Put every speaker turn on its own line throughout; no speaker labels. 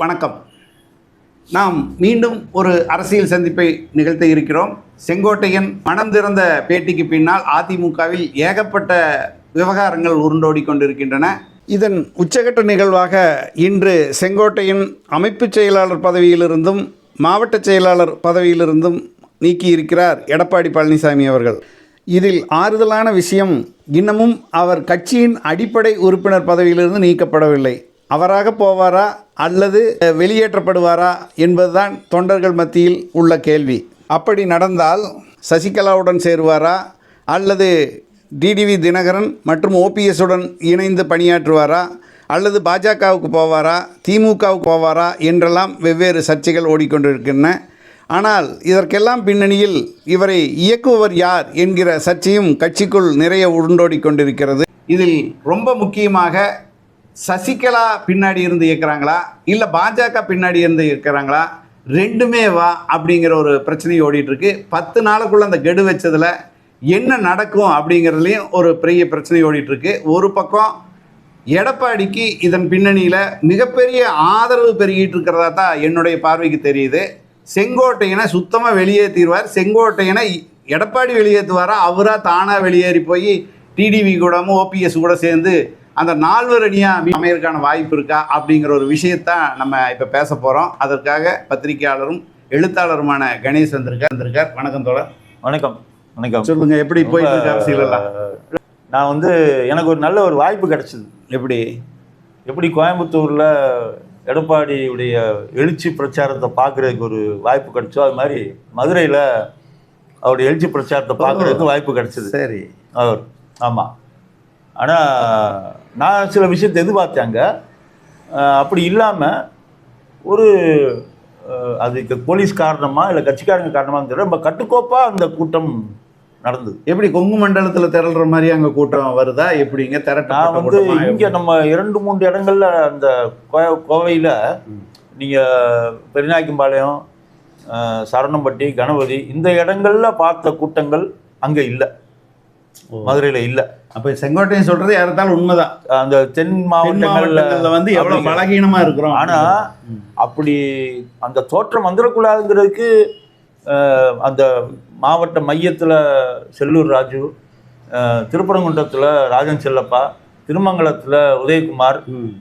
வணக்கம். நாம் மீண்டும் ஒரு அரசியல் சந்திப்பை நிகழ்த்த இருக்கிறோம். செங்கோட்டையன் மனம் திறந்த பேட்டிக்கு பின்னால் அதிமுகவில் ஏகப்பட்ட விவகாரங்கள் உருண்டோடி கொண்டிருக்கின்றன. இதன் உச்சகட்ட நிகழ்வாக இன்று செங்கோட்டையன் அமைப்புச் செயலாளர் பதவியிலிருந்தும் மாவட்ட செயலாளர் பதவியிலிருந்தும் நீக்கியிருக்கிறார் எடப்பாடி பழனிசாமி அவர்கள். இதில் ஆறுதலான விஷயம் இன்னமும் அவர் கட்சியின் அடிப்படை உறுப்பினர் பதவியிலிருந்து நீக்கப்படவில்லை. அவராக போவாரா அல்லது வெளியேற்றப்படுவாரா என்பதுதான் தொண்டர்கள் மத்தியில் உள்ள கேள்வி. அப்படி நடந்தால் சசிகலாவுடன் சேருவாரா அல்லது டிடிவி தினகரன் மற்றும் ஓபிஎஸ்ஸுடன் இணைந்து பணியாற்றுவாரா அல்லது பாஜகவுக்கு போவாரா திமுகவுக்கு போவாரா என்றெல்லாம் வெவ்வேறு சர்ச்சைகள் ஓடிக்கொண்டிருக்கின்றன. ஆனால் இதற்கெல்லாம் பின்னணியில் இவரை இயக்குபவர் யார் என்கிற சர்ச்சையும் கட்சிக்குள் நிறைய உருண்டோடி கொண்டிருக்கிறது இதில் ரொம்ப முக்கியமாக சசிகலா பின்னாடி இருந்து இயக்குறாங்களா? இல்லை பாஜக பின்னாடி இருந்து இயக்குறாங்களா? ரெண்டுமே வா அப்படிங்கிற ஒரு பிரச்சனை ஓடிட்டு இருக்கு பத்து நாளுக்குள்ள அந்த கெடு வச்சதுல என்ன நடக்கும் அப்படிங்கிறதுலையும் ஒரு பெரிய பிரச்சனை ஓடிட்டு இருக்கு ஒரு பக்கம் எடப்பாடிக்கு இதன் பின்னணியில் மிகப்பெரிய ஆதரவு பெருகிட்டு இருக்கிறதா தான் என்னுடைய பார்வைக்கு தெரியுது. செங்கோட்டையனை சுத்தமாக வெளியேற்றிடுவார் செங்கோட்டையனை எடப்பாடி வெளியேற்றுவாரா அவராக தானாக வெளியேறி போய் டிடிவி கூடமும் ஓபிஎஸ் கூட சேர்ந்து அந்த நால்வர் அணியாக அமையறதுக்கான வாய்ப்பு இருக்கா அப்படிங்கிற ஒரு விஷயத்தான் நம்ம இப்போ பேச போகிறோம் அதற்காக பத்திரிகையாளரும் எழுத்தாளருமான கணேஷ் வந்திருக்கார் வந்திருக்கார். வணக்கம் தோழர்.
வணக்கம். வணக்கம்.
சொல்லுங்க எப்படி போயிட்டு இருக்கு அரசியல் எல்லாம்?
நான் வந்து எனக்கு ஒரு நல்ல ஒரு வாய்ப்பு கிடைச்சது.
எப்படி?
எப்படி கோயம்புத்தூரில் எடப்பாடியுடைய எழுச்சி பிரச்சாரத்தை பார்க்குறதுக்கு ஒரு வாய்ப்பு கிடைச்சோ அது மாதிரி மதுரையில் அவருடைய எழுச்சி பிரச்சாரத்தை பார்க்குறதுக்கு வாய்ப்பு கிடைச்சது.
சரி.
அவர். ஆமாம் ஆனால் நான் சில விஷயத்தை எதிர்பார்த்தேங்க அப்படி இல்லாமல் ஒரு அதுக்கு போலீஸ் காரணமா இல்லை கட்சிக்காரங்க காரணமான்னு தெரியல. ரொம்ப கட்டுக்கோப்பாக அந்த கூட்டம் நடந்தது.
எப்படி கொங்கு மண்டலத்துல திரள்ற மாதிரி அங்க கூட்டம் வருதா? எப்படிங்க?
நான்
திரட்ட
வந்து இங்க நம்ம இரண்டு மூன்று இடங்கள்ல அந்த கோவையில நீங்க பெரியநாயக்கம்பாளையம் அஹ், சரணம்பட்டி கணபதி இந்த இடங்கள்ல பார்த்த கூட்டங்கள் அங்க இல்ல. மதுரையில இல்ல.
அப்ப செங்கோட்டையன் சொல்றது யாரத்தாலும் உண்மைதான்.
அந்த தென் மாவட்டங்கள்ல
வந்து எவ்வளவு
அப்படிங்க.
பலகீனமா இருக்கிறோம்
ஆனா அப்படி அந்த தோற்றம் வந்துடக்கூடாதுங்கிறதுக்கு அந்த மாவட்ட மையத்துல செல்லூர் ராஜு திருப்பரங்குன்றத்துல ராஜன் செல்லப்பா திருமங்கலத்துல உதயகுமார்.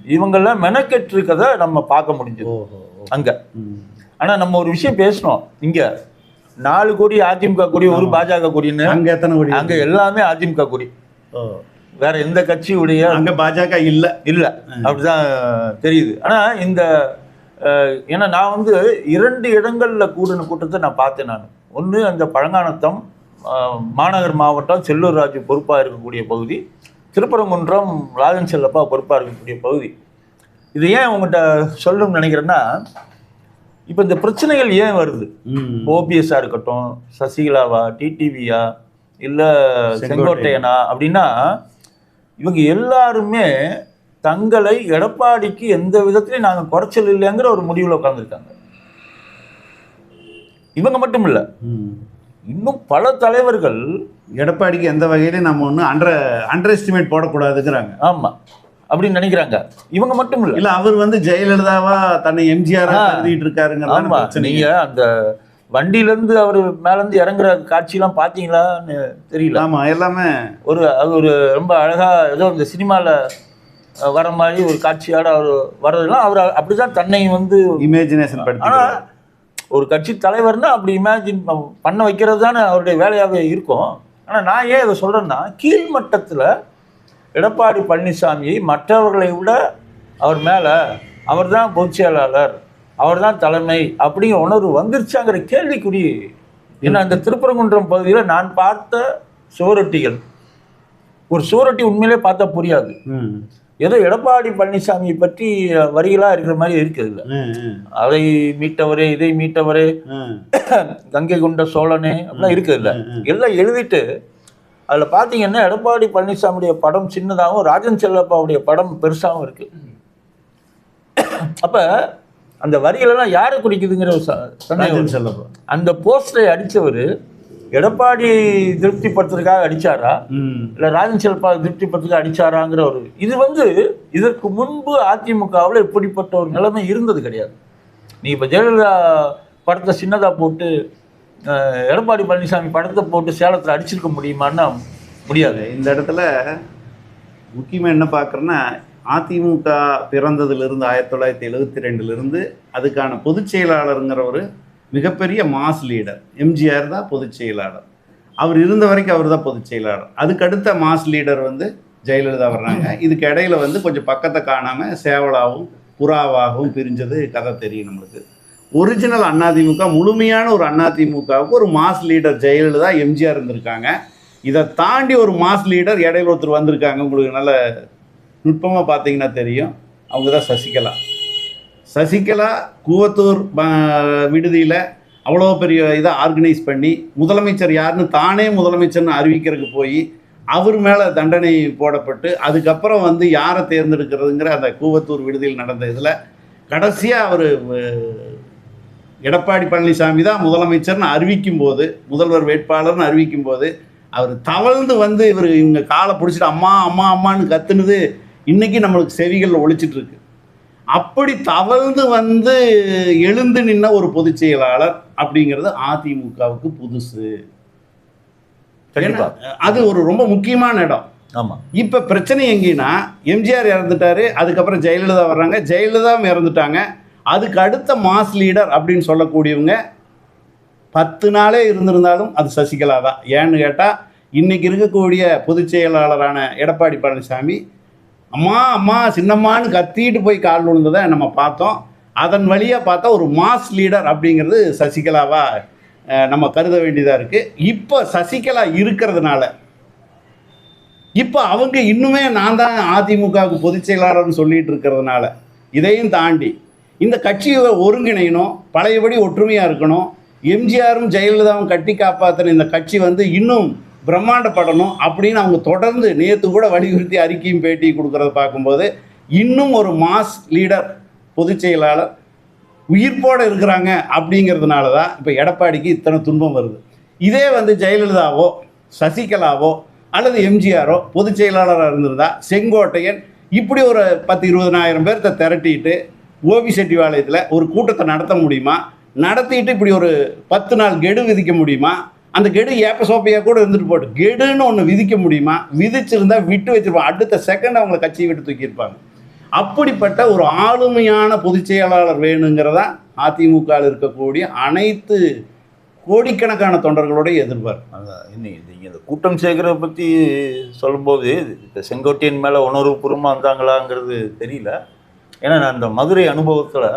இவங்கெல்லாம் மெனக்கெட்டிருக்கதை நம்ம பார்க்க முடிஞ்சது. அங்க.
ம்.
ஆனா நம்ம ஒரு விஷயம் பேசணும். இங்க நாலு கோடி அதிமுக கொடி ஒரு பாஜக கொடின்னு
அங்க எத்தனை கோடி?
அங்க எல்லாமே அதிமுக கொடி. வேற எந்த கட்சியுடைய
அங்க பாஜக இல்ல.
இல்ல. அப்படிதான் தெரியுது. ஆனா இந்த ஏன்னா நான் வந்து இரண்டு இடங்கள்ல கூடின கூட்டத்தை நான் பார்த்தேன் நான். ஒன்று அந்த பழங்கானத்தம் மாநகர் மாவட்டம் செல்லூர் ராஜு பொறுப்பாக இருக்கக்கூடிய பகுதி திருப்பரங்குன்றம் ராஜன் செல்லப்பா பொறுப்பாக இருக்கக்கூடிய பகுதி. இது ஏன் உங்கள்கிட்ட சொல்லணும்னு நினைக்கிறேன்னா இப்போ இந்த பிரச்சனைகள் ஏன் வருது
ம்.
ஓபிஎஸ்ஸாக இருக்கட்டும் சசிகலாவா டிடிவியா இல்லை
செங்கோட்டையன்.
அப்படின்னா இவங்க எல்லாருமே தங்களை எடப்பாடிக்கு எந்த விதத்திலையும் நாங்கள் குறைச்சல் இல்லைங்கிற ஒரு முடிவில் உட்காந்துருக்காங்க இவங்க மட்டும் இல்லை. இன்னும் பல தலைவர்கள்
எடப்பாடிக்கு எந்த வகையிலும் நம்ம ஒண்ணு அண்டர் அண்டர் எஸ்டிமேட் போடக்கூடாதுங்கிறாங்க
ஆமா அப்படின்னு நினைக்கிறாங்க. இவங்க மட்டும் இல்லை.
இல்ல அவர் வந்து ஜெயலலிதாவா தன்னை எம்ஜிஆர்
ஆ.
கருதிட்டு இருக்காருங்கிறதான
ஆமா நீங்க அந்த வண்டியில இருந்து அவர் மேல இருந்து இறங்குற காட்சியெல்லாம் பாத்தீங்களான்னு தெரியல.
ஆமா எல்லாமே
ஒரு அது ஒரு ரொம்ப அழகா ஏதோ இந்த சினிமாவில் வர மாதிரி ஒரு காட்சியோட அவர் வர்றதெல்லாம் அவர் அப்படிதான் தன்னை வந்து
இமேஜினேஷன் படுத்தி
ஒரு கட்சி தலைவர்னா அப்படி இமேஜின் பண்ண வைக்கிறது தானே அவருடைய வேலையாகவே இருக்கும். ஆனால் நான் ஏன் இதை சொல்கிறேன்னா கீழ்மட்டத்தில் எடப்பாடி பழனிசாமியை மற்றவர்களை விட அவர் மேலே அவர் தான் பொதுச் செயலாளர் அவர் தான் தலைமை அப்படிங்கிற உணர்வு வந்துருச்சாங்கிற கேள்விக்குறி. ஏன்னா இந்த திருப்பரங்குன்றம் பகுதியில் நான் பார்த்த சுவரொட்டிகள் ஒரு சுவரொட்டி உண்மையிலே பார்த்தா புரியாது. ஏதோ எடப்பாடி பழனிசாமியை பற்றி வரிகளாக இருக்கிற மாதிரி இருக்குது இல்லை அதை மீட்டவரே இதை மீட்டவரே. கங்கை கொண்ட சோழனே அப்படிலாம் இருக்குது இல்லை எல்லாம் எழுதிட்டு அதில் பார்த்தீங்கன்னா எடப்பாடி பழனிசாமியுடைய படம் சின்னதாகவும் ராஜன் செல்லப்பாவுடைய படம் பெருசாகவும் இருக்கு. அப்போ அந்த வரிகளெல்லாம் யாரை குறிக்குதுங்கிற ச- சந்தேகம்.
செல்லப்பா.
அந்த போஸ்டரை அடித்தவர் எடப்பாடி திருப்திப்படுத்துறதுக்காக அடிச்சாரா?
ம்.
இல்லை ராஜன் செல்பா திருப்திப்படுத்துறதுக்காக அடிச்சாராங்கிற ஒரு இது வந்து இதற்கு முன்பு அதிமுகவில் இப்படிப்பட்ட ஒரு நிலைமை இருந்தது கிடையாது. நீ இப்போ ஜெயலலிதா படத்தை சின்னதாக போட்டு எடப்பாடி பழனிசாமி படத்தை போட்டு சேலத்தில் அடிச்சிருக்க முடியுமான்னா முடியாது.
இந்த இடத்துல முக்கியமாக என்ன பார்க்குறேன்னா அதிமுக பிறந்ததுலேருந்து ஆயிரத்தி தொள்ளாயிரத்தி எழுபத்தி ரெண்டுலேருந்து அதுக்கான பொதுச் செயலாளருங்கிற ஒரு மிகப்பெரிய மாஸ் லீடர். எம்ஜிஆர் தான் பொதுச் செயலாளர். அவர் இருந்த வரைக்கும் அவர் தான் பொதுச் செயலாளர். அதுக்கடுத்த மாஸ் லீடர் வந்து ஜெயலலிதா வர்றாங்க. இதுக்கு இடையில வந்து கொஞ்சம் பக்கத்தை காணாமல் சேவலாகவும் புறாவாகவும் பிரிஞ்சது கதை தெரியும் நம்மளுக்கு. ஒரிஜினல் அதிமுக முழுமையான ஒரு அதிமுகவுக்கு ஒரு மாஸ் லீடர் ஜெயலலிதா எம்ஜிஆர் இருந்திருக்காங்க. இதை தாண்டி ஒரு மாஸ் லீடர் இடையில ஒருத்தர் வந்திருக்காங்க. உங்களுக்கு நல்ல நுட்பமாக பார்த்தீங்கன்னா தெரியும். அவங்க தான் சசிகலா. சசிகலா கூவத்தூர் விடுதியில் அவ்வளோ பெரிய இதை ஆர்கனைஸ் பண்ணி முதலமைச்சர் யாருன்னு தானே முதலமைச்சர்னு அறிவிக்கிறதுக்கு போய் அவர் மேலே தண்டனை போடப்பட்டு அதுக்கப்புறம் வந்து யாரை தேர்ந்தெடுக்கிறதுங்கிற அந்த கூவத்தூர் விடுதியில் நடந்த இதில் கடைசியாக அவர் எடப்பாடி பழனிசாமி தான் முதலமைச்சர்னு அறிவிக்கும் போது முதல்வர் வேட்பாளர்னு அறிவிக்கும் போது அவர் தவழ்ந்து வந்து இவர் இவங்க காலை பிடிச்சிட்டு அம்மா அம்மா அம்மான்னு கத்துனது இன்னைக்கு நம்மளுக்கு செவிகளில் ஒழிச்சிட்டு இருக்கு அப்படி தவழ்ந்து வந்து எழுந்து நின்ன ஒரு பொதுச் செயலாளர் அப்படிங்கிறது அதிமுகவுக்கு புதுசு. அது ஒரு ரொம்ப முக்கியமான இடம்.
ஆமாம்
இப்போ பிரச்சனை எங்கேன்னா எம்ஜிஆர் இறந்துட்டாரு அதுக்கப்புறம் ஜெயலலிதா வர்றாங்க ஜெயலலிதாவும் இறந்துட்டாங்க. அதுக்கு அடுத்த மாஸ் லீடர் அப்படின்னு சொல்லக்கூடியவங்க பத்து நாளே இருந்திருந்தாலும் அது சசிகலா தான் ஏன்னு கேட்டால் இன்றைக்கி இருக்கக்கூடிய பொதுச் செயலாளரான எடப்பாடி பழனிசாமி அம்மா அம்மா சின்னம்மான்னு கத்திட்டு போய் கால் விழுந்ததை நம்ம பார்த்தோம். அதன் வழியாக பார்த்தா ஒரு மாஸ் லீடர் அப்படிங்கிறது சசிகலாவாக நம்ம கருத வேண்டியதாக இருக்குது இப்போ சசிகலா இருக்கிறதுனால இப்போ அவங்க இன்னுமே நான் தான் அதிமுகவுக்கு பொதுச் செயலாளர்னு சொல்லிட்டு இருக்கிறதுனால இதையும் தாண்டி இந்த கட்சியை ஒருங்கிணையணும் பழையபடி ஒற்றுமையாக இருக்கணும். எம்ஜிஆரும் ஜெயலலிதாவும் கட்டி காப்பாற்றின இந்த கட்சி வந்து இன்னும் பிரம்மாண்டப்படணும் அப்படின்னு அவங்க தொடர்ந்து நேற்று கூட வலியுறுத்தி அறிக்கையும் பேட்டியும் கொடுக்குறத பார்க்கும்போது இன்னும் ஒரு மாஸ் லீடர் பொதுச் செயலாளர் உயிர்ப்போடு இருக்கிறாங்க அப்படிங்கிறதுனால தான் இப்போ எடப்பாடிக்கு இத்தனை துன்பம் வருது. இதே வந்து ஜெயலலிதாவோ சசிகலாவோ அல்லது எம்ஜிஆரோ பொதுச் செயலாளராக இருந்திருந்தால் செங்கோட்டையன் இப்படி ஒரு பத்து இருபதனாயிரம் பேர்த்த திரட்டிட்டு ஓபி செட்டிவாளையத்தில் ஒரு கூட்டத்தை நடத்த முடியுமா? நடத்திட்டு இப்படி ஒரு பத்து நாள் கெடு விதிக்க முடியுமா? அந்த கெடு ஏப்ப சோப்பையாக கூட இருந்துட்டு போட்டு கெடுன்னு ஒன்று விதிக்க முடியுமா? விதிச்சிருந்தா விட்டு வச்சிருப்பாங்க அடுத்த செகண்ட் அவங்கள கட்சியை விட்டு தூக்கியிருப்பாங்க அப்படிப்பட்ட ஒரு ஆளுமையான பொதுச் செயலாளர் வேணுங்கிறதா அதிமுகவில் இருக்கக்கூடிய அனைத்து கோடிக்கணக்கான தொண்டர்களுடைய எதிர்பார்ப்பு.
அதான் இன்னைக்கு நீங்கள் இந்த கூட்டம் சேர்க்கிறத பற்றி சொல்லும்போது இந்த செங்கோட்டையின் மேலே உணர்வுபூர்வமாக வந்தாங்களாங்கிறது தெரியல. ஏன்னா நான் அந்த மதுரை அனுபவத்தில்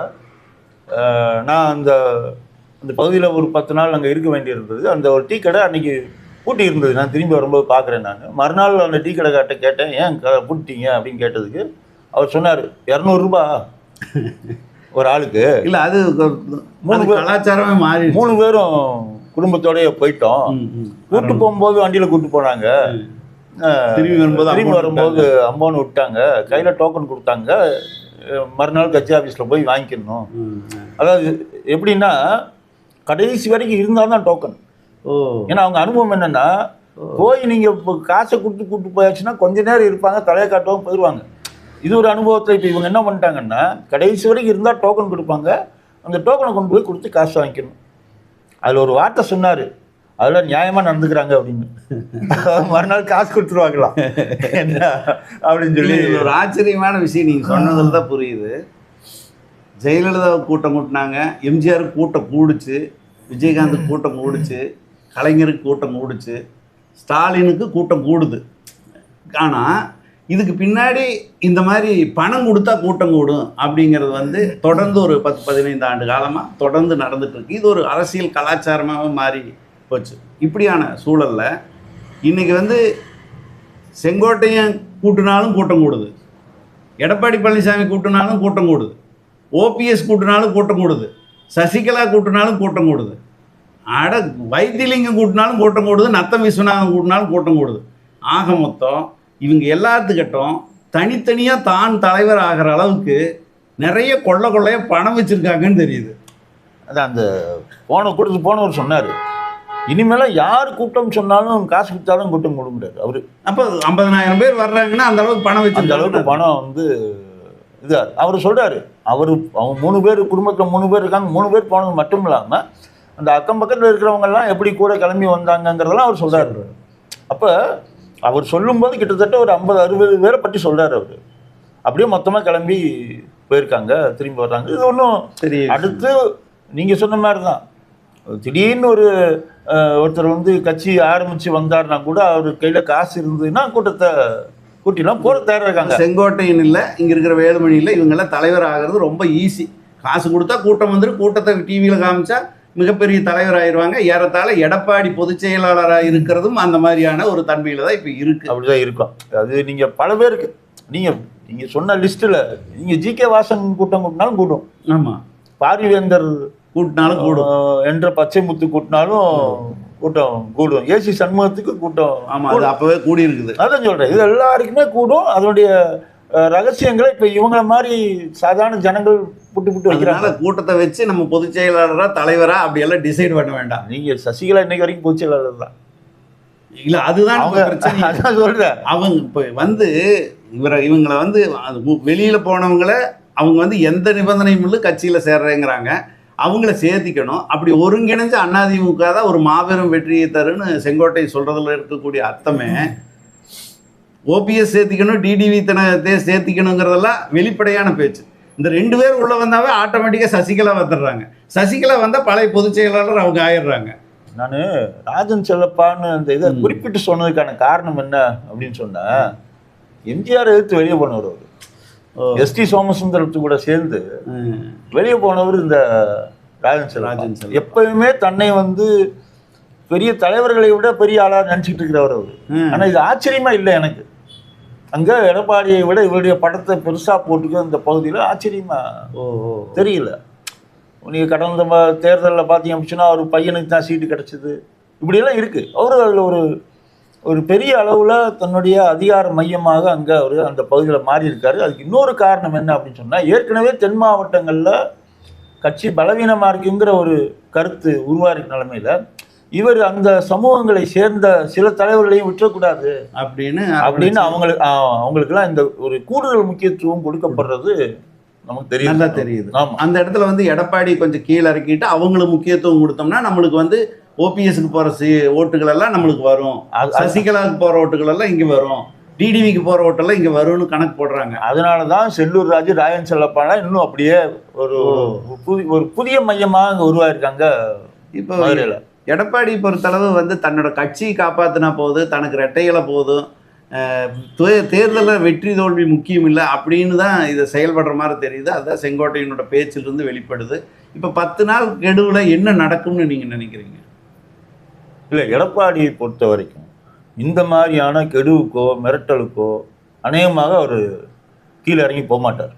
நான் அந்த அந்த பகுதியில் ஒரு பத்து நாள் அங்கே இருக்க வேண்டியிருந்தது. அந்த ஒரு டீ கடை அன்னைக்கு பூட்டி இருந்தது. நான் திரும்பி வரும்போது பார்க்குறேன் நான். மறுநாள் அந்த டீ கடை காட்ட கேட்டேன். ஏன் க பூட்டிட்டீங்க? அப்படின்னு கேட்டதுக்கு அவர் சொன்னார் இரநூறுபா ஒரு ஆளுக்கு.
இல்ல அது
மூணு.
கலாச்சாரமே மாறி
மூணு பேரும் குடும்பத்தோடய போயிட்டோம். கூட்டு போகும்போது வண்டியில கூட்டு போனாங்க.
திரும்பி வரும்போது
திரும்பி வரும்போது அம்பௌண்ட் விட்டாங்க. கையில டோக்கன் கொடுத்தாங்க. மறுநாள் கட்சி ஆஃபீஸில் போய் வாங்கிக்கணும். அதாவது எப்படின்னா கடைசி வரைக்கும் இருந்தால் தான் டோக்கன் ஏன்னா அவங்க அனுபவம் என்னன்னா போய் நீங்க இப்போ காசை கொடுத்து கூட்டு போயாச்சுன்னா கொஞ்ச நேரம் இருப்பாங்க தலையை காட்டவும் போயிடுவாங்க இது ஒரு அனுபவத்தில் இப்போ இவங்க என்ன பண்ணிட்டாங்கன்னா கடைசி வரைக்கும் இருந்தால் டோக்கன் கொடுப்பாங்க. அந்த டோக்கனை கொண்டு போய் கொடுத்து காசு வாங்கிக்கணும். அதில் ஒரு வார்த்தை சொன்னார். அதில் நியாயமாக நடந்துக்கிறாங்க அப்படின்னு. மறுநாள் காசு கொடுத்துருவாங்களாம் என்ன? அப்படின்னு சொல்லி.
ஒரு ஆச்சரியமான விஷயம். நீங்கள் சொன்னதில் தான் புரியுது. ஜெயலலிதா கூட்டம் கூட்டினாங்க. எம்ஜிஆருக்கு கூட்டம் கூடுச்சு. விஜயகாந்த் கூட்டம் கூடுச்சு. கலைஞருக்கு கூட்டம் கூடுச்சு. ஸ்டாலினுக்கு கூட்டம் கூடுது. ஆனால் இதுக்கு பின்னாடி இந்த மாதிரி பணம் கொடுத்தா கூட்டம் கூடும் அப்படிங்கிறது வந்து தொடர்ந்து ஒரு பத்து பதினைந்து ஆண்டு காலமாக தொடர்ந்து நடந்துட்டு இருக்கு. இது ஒரு அரசியல் கலாச்சாரமாகவும் மாறி போச்சு. இப்படியான சூழலில் இன்றைக்கி வந்து செங்கோட்டையன் கூட்டினாலும் கூட்டம் கூடுது. எடப்பாடி பழனிசாமி கூட்டினாலும் கூட்டம் கூடுது. ஓபிஎஸ் கூட்டினாலும் கூட்டம் கூடுது. சசிகலா கூட்டினாலும் கூட்டம் கூடுது. அட வைத்தியலிங்கம் கூட்டினாலும் கூட்டம் கூடுது நத்தம் விஸ்வநாதன் கூட்டினாலும் கூட்டம் கூடுது. ஆக மொத்தம் இவங்க எல்லாத்துக்கிட்டும் தனித்தனியாக தான் தலைவர் ஆகிற அளவுக்கு நிறைய கொள்ள கொள்ளைய பணம் வச்சுருக்காங்கன்னு தெரியுது.
அதான் அந்த போன கூட்டத்துக்கு போனவர் சொன்னார். இனிமேல யார் கூட்டம் சொன்னாலும் காசு கொடுத்தாலும் கூட்டம் கொடுக்க முடியாது. அவரு
அப்போ ஐம்பதனாயிரம் பேர் வர்றாங்கன்னா அந்த அளவுக்கு பணம் வச்சு
அந்த அளவுக்கு பணம் வந்து இதா அவர் சொல்றாரு. அவர் அவங்க மூணு பேர் குடும்பத்தில் மூணு பேர் இருக்காங்க. மூணு பேர் போனது மட்டும் இல்லாம அந்த அக்கம் பக்கத்தில் இருக்கிறவங்க எல்லாம் எப்படி கூட கிளம்பி வந்தாங்கங்கிறதெல்லாம் அவர் சொல்றாரு. அப்ப அவர் சொல்லும்போது கிட்டத்தட்ட ஒரு ஐம்பது அறுபது பேரை பற்றி சொல்றாரு அவர். அப்படியே மொத்தமா கிளம்பி போயிருக்காங்க திரும்பி வர்றாங்க. இது ஒன்றும்
சரி
அடுத்து நீங்க சொன்ன மாதிரி தான் திடீர்னு ஒரு ஒருத்தர் வந்து கட்சி ஆரம்பிச்சு வந்தாருன்னா கூட அவர் கையில காசு இருந்ததுன்னா கூட்டத்தை கூட்டிலாம் போற தயாரா இருக்காங்க.
செங்கோட்டையன் இல்லை இங்க இருக்கிற வேலுமணி இல்லை இவங்கெல்லாம் தலைவர் ஆகிறது ரொம்ப ஈஸி காசு கொடுத்தா கூட்டம் வந்துட்டு கூட்டத்தை டிவியில் காமிச்சா மிகப்பெரிய தலைவர் ஆயிடுவாங்க ஏறத்தாழ எடப்பாடி பொதுச் செயலாளராக இருக்கிறதும் அந்த மாதிரியான ஒரு தன்மையில தான் இப்போ இருக்கு.
அப்படிதான் இருக்கும். அது நீங்க பல பேருக்கு நீங்க நீங்க சொன்ன லிஸ்ட்ல நீங்க ஜி கே வாசன் கூட்டம் கூட்டினாலும் கூடும்
ஆமா.
பாரிவேந்தர்
கூட்டினாலும் கூடும்.
என்ற பச்சை முத்து கூட்டினாலும் கூட்டம் கூடும். ஏசி சண்முகத்துக்கு கூட்டம்
ஆமா அது அப்பவே கூடி இருக்குது
அதான் சொல்றேன். இது எல்லாருக்குமே கூடும். அதனுடைய ரகசியங்களை இப்ப இவங்கள மாதிரி சாதாரண ஜனங்கள் புட்டு புட்டு வைக்கிறாங்க.
கூட்டத்தை வச்சு நம்ம பொதுச் செயலாளரா தலைவரா அப்படி எல்லாம் டிசைட் பண்ண வேண்டாம்.
நீங்க சசிகலா இன்னைக்கு வரைக்கும் பூச்சலாளர் தான்.
இல்ல அதுதான்
அவங்க
பிரச்சனை.
அதான் சொல்றேன்.
அவங்க இப்போ வந்து இவரை இவங்களை வந்து வெளியில போனவங்கள அவங்க வந்து எந்த நிபந்தனையும் இல்லை கட்சியில சேர்றேங்கிறாங்க. அவங்கள சேர்த்திக்கணும். அப்படி ஒருங்கிணைஞ்ச அதிமுக தான் ஒரு மாபெரும் வெற்றியை தருன்னு செங்கோட்டை சொல்றதுல இருக்கக்கூடிய அர்த்தமே. ஓபிஎஸ் சேர்த்திக்கணும் டிடிவி தனத்தை சேர்த்திக்கணுங்கிறதெல்லாம் வெளிப்படையான பேச்சு. இந்த ரெண்டு பேர் உள்ள வந்தாவே ஆட்டோமேட்டிக்காக சசிகலா வந்துடுறாங்க. சசிகலா வந்தால் பழைய பொதுச் செயலாளர் அவங்க ஆயிடுறாங்க.
நான் ராஜன் செல்லப்பான்னு அந்த இதை. குறிப்பிட்டு சொன்னதுக்கான காரணம் என்ன அப்படின்னு சொன்னா எம்ஜிஆர் எதிர்த்து வெளியே போனவர் அவர். எஸ்டி சோமசுந்தரத்து கூட சேர்ந்து. வெளியே போனவர் இந்த ராஜன்
ராஜன்.
எப்பயுமே தன்னை வந்து பெரிய தலைவர்களை விட பெரிய ஆளா நினைச்சிட்டு இருக்கிறவர் அவர்.
ம்.
ஆனா இது ஆச்சரியமா இல்லை எனக்கு. அங்க எடப்பாடியை விட இவருடைய படத்தை பெருசா போட்டுக்க இந்த பகுதியில ஆச்சரியமா
ஓ
தெரியல. நீங்க கடந்த தேர்தல்ல பார்த்தீங்க அப்படின்னா ஒரு பையனுக்கு தான் சீட்டு கிடைச்சது. இப்படியெல்லாம் இருக்கு. அவரு அதுல ஒரு ஒரு பெரிய அளவுல தன்னுடைய அதிகார மையமாக அங்க அவர் அந்த பகுதியில் மாறி இருக்காரு அதுக்கு இன்னொரு காரணம் என்ன அப்படின்னு சொன்னா ஏற்கனவே தென் மாவட்டங்கள்ல கட்சி பலவீனமா இருக்குங்கிற ஒரு கருத்து உருவாயிருக்க நிலைமையில இவர் அந்த சமூகங்களை சேர்ந்த சில தலைவர்களையும் விட்டுறக்கூடாது
அப்படின்னு
அப்படின்னு அவங்களுக்கு அவங்களுக்குலாம் இந்த ஒரு கூடுதல் முக்கியத்துவம் கொடுக்கப்படுறது நமக்கு தெரியும்
நல்லா தெரியுது. அந்த இடத்துல வந்து எடப்பாடி கொஞ்சம் கீழே இறக்கிட்டு அவங்களுக்கு முக்கியத்துவம் கொடுத்தோம்னா நம்மளுக்கு வந்து ஓபிஎஸ்க்கு போற சி ஓட்டுகள் எல்லாம் நம்மளுக்கு வரும். சசிகலாவுக்கு போற ஓட்டுகள் எல்லாம் இங்க வரும். டிடிவிக்கு போற ஓட்டெல்லாம் இங்க வரும்னு கணக்கு போடுறாங்க.
அதனால தான் செல்லூர் ராஜு ராயன் செல்லப்பானா இன்னும் அப்படியே ஒரு ஒரு புதி- ஒரு புதிய மையமா அங்க உருவாயிருக்காங்க
இப்போ
மதுரையில.
எடப்பாடி பொறுத்தளவு வந்து தன்னோட கட்சியை காப்பாத்தினா போதும் தனக்கு ரெட்டைகளை போதும். தேர்தலில் வெற்றி தோல்வி முக்கியம் இல்லை அப்படின்னு தான் இதை செயல்படுற மாதிரி தெரியுது. அதுதான் செங்கோட்டையனோட பேச்சிலிருந்து வெளிப்படுது. இப்போ பத்து நாள் கெடுவில் என்ன நடக்கும்னு நீங்கள் நினைக்கிறீங்க?
இல்லை எடப்பாடியை பொறுத்த வரைக்கும் இந்த மாதிரியான கெடுவுக்கோ மிரட்டலுக்கோ அநேகமாக அவர் கீழே இறங்கி போக மாட்டார்.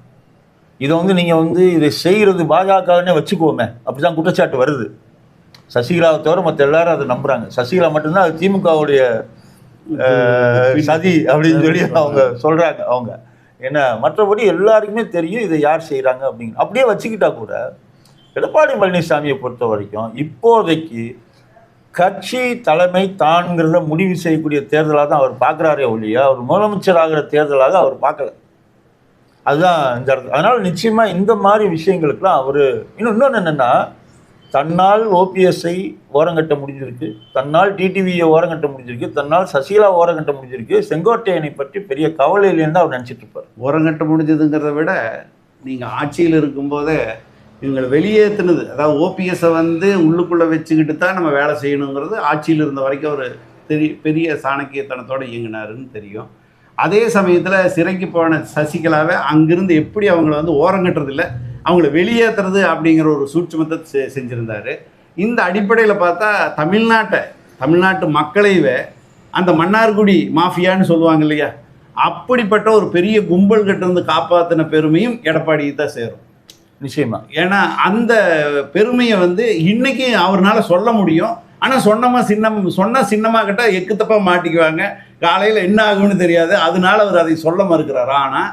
இதை வந்து நீங்கள் வந்து இதை செய்கிறது பாஜகனே வச்சுக்கோமே. அப்படிதான் குற்றச்சாட்டு வருது. சசிகலாவை தவிர மற்ற எல்லாரும் அதை நம்புறாங்க. சசிகலா மட்டும்தான் அது திமுகவுடைய சதி அப்படின்னு சொல்லி அவங்க சொல்றாங்க அவங்க. ஏன்னா மற்றபடி எல்லாருக்குமே தெரியும் இதை யார் செய்கிறாங்க அப்படிங்க அப்படியே வச்சுக்கிட்டா கூட எடப்பாடி பழனிசாமியை பொறுத்த வரைக்கும் இப்போதைக்கு கட்சி தலைமை தான்ங்கிறத முடிவு செய்யக்கூடிய தேர்தலாக தான் அவர் பார்க்குறாரே ஒழிய அவர் முதலமைச்சர் ஆகிற தேர்தலாக அவர் பார்க்கல. அதுதான் இந்த இடத்துல. அதனால இந்த மாதிரி விஷயங்களுக்கெல்லாம் அவர் இன்னும் இன்னொன்று என்னென்னா தன்னால் ஓபிஎஸ்ஐ ஓரங்கட்ட முடிஞ்சிருக்கு தன்னால் டிடிவியை ஓரங்கட்ட முடிஞ்சிருக்கு தன்னால் சசிகலா ஓரங்கட்ட முடிஞ்சிருக்கு செங்கோட்டையனை பற்றி பெரிய கவலை இல்லைன்னு தான் அவர் நினச்சிட்டு இருப்பார்.
ஓரங்கட்ட முடிஞ்சதுங்கிறத விட நீங்கள் ஆட்சியில் இருக்கும்போதே இவங்களை வெளியேற்றுனது அதாவது ஓபிஎஸ்ஸை வந்து உள்ளுக்குள்ளே வச்சுக்கிட்டு தான் நம்ம வேலை செய்யணுங்கிறது ஆட்சியில் இருந்த வரைக்கும் ஒரு பெரிய பெரிய சாணக்கியத்தனத்தோடு இயங்கினாருன்னு தெரியும். அதே சமயத்தில் சிறைக்கு போன சசிகலாவை அங்கிருந்து எப்படி அவங்கள வந்து ஓரங்கட்டுறதில்ல அவங்கள வெளியேற்றுறது அப்படிங்கிற ஒரு சூட்சுமத்தை செ செஞ்சுருந்தாரு. இந்த அடிப்படையில் பார்த்தா தமிழ்நாட்டை தமிழ்நாட்டு மக்களைவே அந்த மன்னார்குடி மாஃபியான்னு சொல்லுவாங்க இல்லையா? அப்படிப்பட்ட ஒரு பெரிய கும்பல் கிட்ட இருந்து காப்பாற்றின பெருமையும் எடப்பாடிக்கு தான் சேரும்.
நிச்சயமா.
ஏன்னா அந்த பெருமையை வந்து இன்னைக்கு அவர்னால சொல்ல முடியும். ஆனால் சொன்னமா சின்னம் சொன்னால் சின்னமாக கிட்ட எக்கு தப்பாக மாட்டிக்குவாங்க. காலையில் என்ன ஆகும்னு தெரியாது. அதனால அவர் அதை சொல்ல மறுக்கிறார். ஆனால்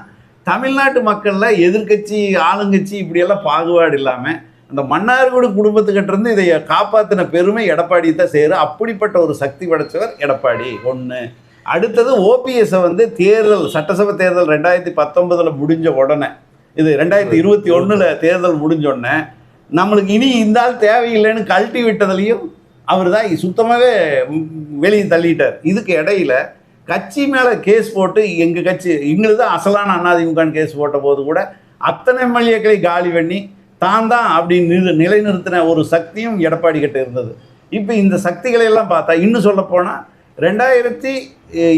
தமிழ்நாட்டு மக்களில் எதிர்க்கட்சி ஆளுங்கட்சி இப்படியெல்லாம் பாகுபாடு இல்லாமல் அந்த மன்னார்குடி குடும்பத்துக்கிட்ட இருந்து இதை காப்பாத்தின பெருமை எடப்பாடி தான் சேரும் அப்படிப்பட்ட ஒரு சக்தி படைச்சவர் எடப்பாடி. ஒன்று அடுத்தது ஓபிஎஸ்ஸை வந்து தேர்தல் சட்டசபை தேர்தல் ரெண்டாயிரத்தி பத்தொன்பதில் முடிஞ்ச உடனே இது ரெண்டாயிரத்தி இருபத்தி ஒன்றில் தேர்தல் முடிஞ்ச உடனே நம்மளுக்கு இனி இந்த ஆள் தேவையில்லைன்னு கழட்டி விட்டதுலையும் அவர் தான் சுத்தமாகவே வெளியே தள்ளிட்டார். இதுக்கு இடையில கட்சி மேலே கேஸ் போட்டு எங்கள் கட்சி எங்களுக்கு தான் அசலான அண்ணாதிமுகன்னு கேஸ் போட்ட போது கூட அத்தனை எம்எல்ஏக்களை காலி பண்ணி தான் தான் அப்படின்னு நிறு நிலைநிறுத்தின ஒரு சக்தியும் எடப்பாடி கிட்ட இருந்தது. இப்போ இந்த சக்திகளை எல்லாம் பார்த்தா இன்னும் சொல்ல போனால் ரெண்டாயிரத்தி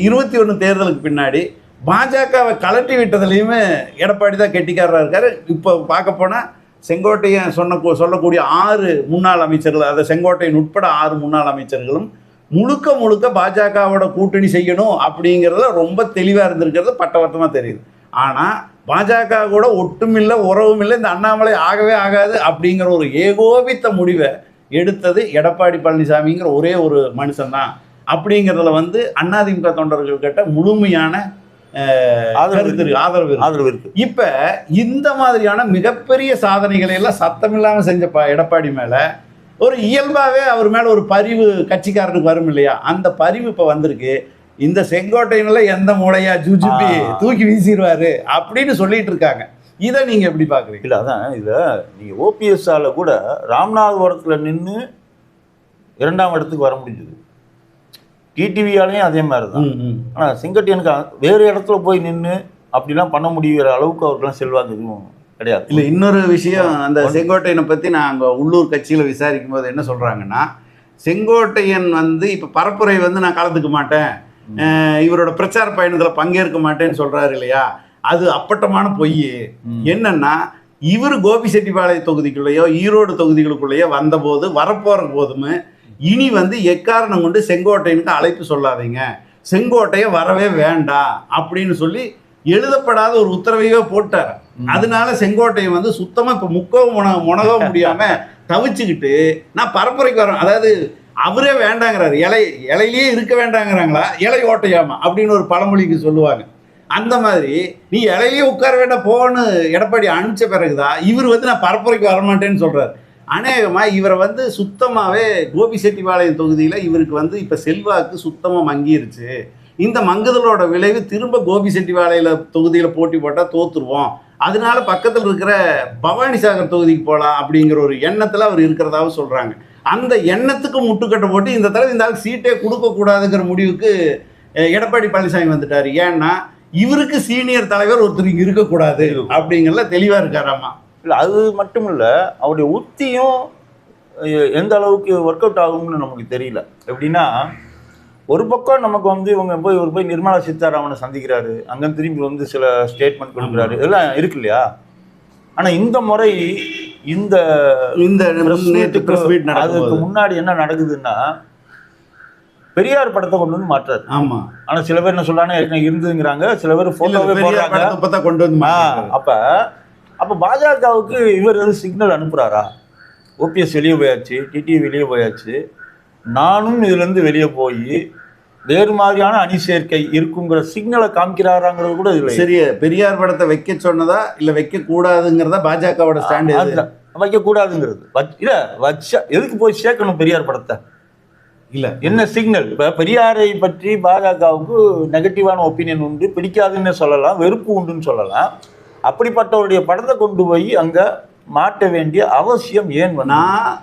இருபத்தி ஒன்று தேர்தலுக்கு பின்னாடி பாஜகவை கலட்டி விட்டதுலையுமே எடப்பாடி தான் கெட்டிக்காரராக இருக்கார். இப்போ பார்க்க போனால் செங்கோட்டையன் சொன்ன சொல்லக்கூடிய ஆறு முன்னாள் அமைச்சர்கள் அதாவது செங்கோட்டையன் உட்பட ஆறு முன்னாள் அமைச்சர்களும் முழுக்க முழுக்க பாஜகவோட கூட்டணி செய்யணும் அப்படிங்கிறத ரொம்ப தெளிவாக இருந்திருக்கிறது பட்டவர்த்தமாக தெரியுது. ஆனால் பாஜக கூட ஒட்டுமில்லை உறவும் இல்லை இந்த அண்ணாமலை ஆகவே ஆகாது அப்படிங்கிற ஒரு ஏகோபித்த முடிவை எடுத்தது எடப்பாடி பழனிசாமிங்கிற ஒரே ஒரு மனுஷன்தான். அப்படிங்கிறதுல வந்து அதிமுக தொண்டர்கள் கிட்ட முழுமையான
ஆதரவு
ஆதரவு.
ஆதரவு இருக்கு.
இப்ப இந்த மாதிரியான மிகப்பெரிய சாதனைகளை எல்லாம் சத்தமில்லாம செஞ்ச ப- எடப்பாடி மேல ஒரு இயல்பாவே அவர் மேல ஒரு பரிவு கட்சிக்காரனுக்கு வரும் இல்லையா? அந்த பரிவு இப்ப வந்திருக்கு. இந்த செங்கோட்டையில எந்த மூளையா ஜூஜிபி. தூக்கி வீசிடுவாரு அப்படின்னு சொல்லிட்டு இருக்காங்க. இதை நீங்க எப்படி பாக்குறீங்க?
இல்ல அதான் இதுல நீங்க ஓபிஎஸ்ஆல கூட ராமநாதபுரத்துல நின்று இரண்டாம் இடத்துக்கு வர முடிஞ்சது. டிடிவியாலையும் அதே மாதிரி தான்
ம், ம்.
ஆனா செங்கட்டியனுக்கு வேறு இடத்துல போய் நின்று அப்படிலாம் பண்ண முடிகிற அளவுக்கு அவருக்கெல்லாம் செல்வாக்கு எதுவும் கிடையாது.
இல்ல இன்னொரு விஷயம் அந்த செங்கோட்டையனை பத்தி நான் அங்க உள்ளூர் கட்சியில விசாரிக்கும் போது என்ன சொல்றாங்கன்னா செங்கோட்டையன் வந்து இப்ப பரப்புரை வந்து நான் கலந்துக்க மாட்டேன். இவரோட பிரச்சார பயணத்துல பங்கேற்க மாட்டேன்னு சொல்றாரு இல்லையா? அது அப்பட்டமான பொய். என்னன்னா இவர் கோபிசெட்டிப்பாளைய தொகுதிக்குள்ளேயோ ஈரோடு தொகுதிகளுக்குள்ளேயோ வந்தபோது வரப்போற போதுமே இனி வந்து எக்காரணம் கொண்டு செங்கோட்டையனுக்கு அழைப்பு சொல்லாதீங்க. செங்கோட்டையை வரவே வேண்டாம் அப்படின்னு சொல்லி எழுதப்படாத ஒரு உத்தரவையே போட்டார். அதனால செங்கோட்டையன் வந்து சுத்தமா இப்ப முக்கவும் முன முனகவும் முடியாம தவிச்சுக்கிட்டு நான் பரப்புரைக்கு வரேன். அதாவது அவரே வேண்டாங்கிறாரு. இலை இலையிலேயே இருக்க வேண்டாங்கிறாங்களா? இலை ஓட்டையாமா? அப்படின்னு ஒரு பழமொழிக்கு சொல்லுவாங்க. அந்த மாதிரி நீ இலையிலேயே உட்கார வேண்டாம் போன்னு எடப்பாடி அனுப்பிச்ச பிறகுதான் இவர் வந்து நான் பரப்புரைக்கு வரமாட்டேன்னு சொல்றாரு. அநேகமா இவரை வந்து சுத்தமாவே கோபிசெட்டிப்பாளையம் தொகுதியில இவருக்கு வந்து இப்ப செல்வாக்கு சுத்தமா மங்கிருச்சு. இந்த மங்குதலோட விளைவு திரும்ப கோபிசெட்டிப்பாளையில தொகுதியில போட்டி போட்டா தோத்துருவோம். அதனால பக்கத்தில் இருக்கிற பவானிசாகர் தொகுதிக்கு போகலாம் அப்படிங்கிற ஒரு எண்ணத்துல அவர் இருக்கிறதாவும் சொல்றாங்க. அந்த எண்ணத்துக்கு முட்டுக்கட்டை போட்டு இந்த தடவை இந்த ஆள் சீட்டே கொடுக்க கூடாதுங்கிற முடிவுக்கு எடப்பாடி பழனிசாமி வந்துட்டாரு. ஏன்னா இவருக்கு சீனியர் தலைவர் ஒருத்தர் இருக்கக்கூடாது அப்படிங்கிறதுல தெளிவா இருக்காராமா?
இல்லை அது மட்டும் இல்லை அவருடைய உத்தியும் எந்த அளவுக்கு ஒர்க் அவுட் ஆகும்னு நமக்கு தெரியல. எப்படின்னா ஒரு பக்கம் நமக்கு வந்து இவங்க போய் ஒரு போய் நிர்மலா சீதாராமனை சந்திக்கிறாரு அங்கே திரும்பி வந்து சில ஸ்டேட்மெண்ட் கொடுக்குறாரு இதெல்லாம் இருக்கு இல்லையா? ஆனால் இந்த முறை இந்த
இந்த
அதுக்கு முன்னாடி என்ன நடக்குதுன்னா பெரியார் படத்தை கொண்டு வந்து மாற்றாரு.
ஆமா.
ஆனா சில பேர் என்ன சொல்றாங்க ஏற்கனவே இருந்துங்கிறாங்க சில பேர் போட்டோவே போடுறாங்க.
கொண்டு வந்து.
அப்ப அப்ப பாஜகவுக்கு இவர் எதுவும் சிக்னல் அனுப்புறாரா? ஓபிஎஸ் வெளியே போயாச்சு டிடி வெளியே போயாச்சு. நானும் இதுல இருந்து வெளியே போய் வேறு மாதிரியான அணி சேர்க்கை இருக்குங்கிற சிக்னலை காமிக்கிறாராங்கிறது கூட இதுல
சரி பெரியார் படத்தை வைக்க சொன்னதா இல்ல வைக்க கூடாதுங்கிறதா பாஜகவோட ஸ்டாண்ட் எது?
அதுதான். வைக்க கூடாதுங்கிறது வச்- இல்ல வச்சா எதுக்கு போய் சேர்க்கணும் பெரியார் படத்தை?
இல்ல.
என்ன சிக்னல் இப்ப பெரியாரை பற்றி பாஜகவுக்கு நெகட்டிவான ஒப்பீனியன் உண்டு பிடிக்காதுன்னு சொல்லலாம் வெறுப்பு உண்டுன்னு சொல்லலாம். அப்படிப்பட்டவருடைய படத்தை கொண்டு போய் அங்கே மாட்ட வேண்டிய அவசியம் ஏன்
நான்